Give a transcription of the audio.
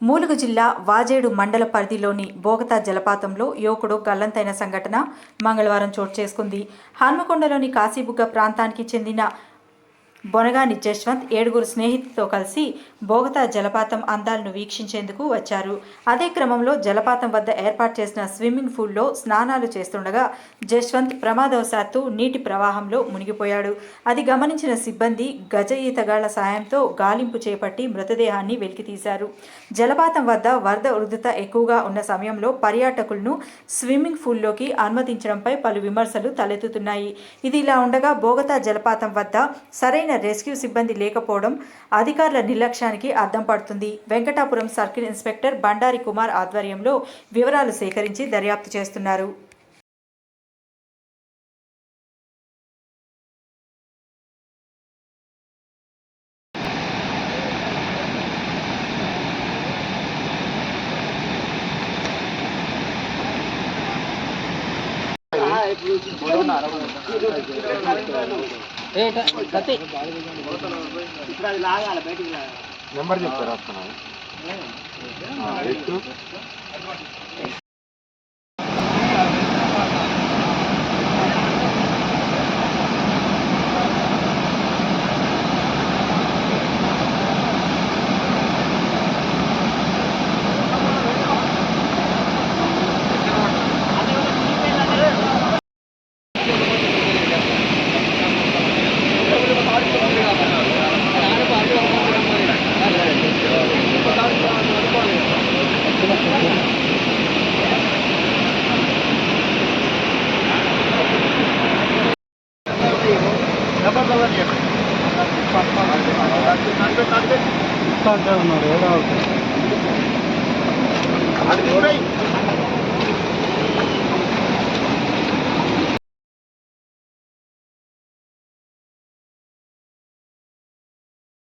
మూలుగు జిల్లా వాజేడు మండల పరిధిలోని బోగతా జలపాతంలో యువకుడు గల్లంతైన సంఘటన మంగళవారం చోటు చేసుకుంది. హన్మకొండలోని కాశీబుగ్గ ప్రాంతానికి చెందిన బొనగాని జశ్వంత్ ఏడుగురు స్నేహితులతో కలిసి బోగతా జలపాతం అందాలను వీక్షించేందుకు వచ్చారు. అదే క్రమంలో జలపాతం వద్ద ఏర్పాటు చేసిన స్విమ్మింగ్ పూల్లో స్నానాలు చేస్తుండగా జశ్వంత్ ప్రమాదవశాత్తు నీటి ప్రవాహంలో మునిగిపోయాడు. అది గమనించిన సిబ్బంది గజ ఈతగాళ్ళ సాయంతో గాలింపు చేపట్టి మృతదేహాన్ని వెలికితీశారు. జలపాతం వద్ద వరద ఉధృత ఎక్కువగా ఉన్న సమయంలో పర్యాటకులను స్విమ్మింగ్ పూల్లోకి అనుమతించడంపై పలు విమర్శలు తలెత్తుతున్నాయి. ఇది ఇలా ఉండగా బోగతా జలపాతం వద్ద సరైన రెస్క్యూ సిబ్బంది లేకపోవడం అధికారుల నిర్లక్ష్యానికి అద్దం పడుతుంది. వెంకటాపురం సర్కిల్ ఇన్స్పెక్టర్ బండారి కుమార్ ఆధ్వర్యంలో వివరాలు సేకరించి దర్యాప్తు చేస్తున్నారు. నెంబర్ చెప్తారా? వస్తున్నాను. ਕੱਢ ਦੇ ਨਾ ਰੇੜਾ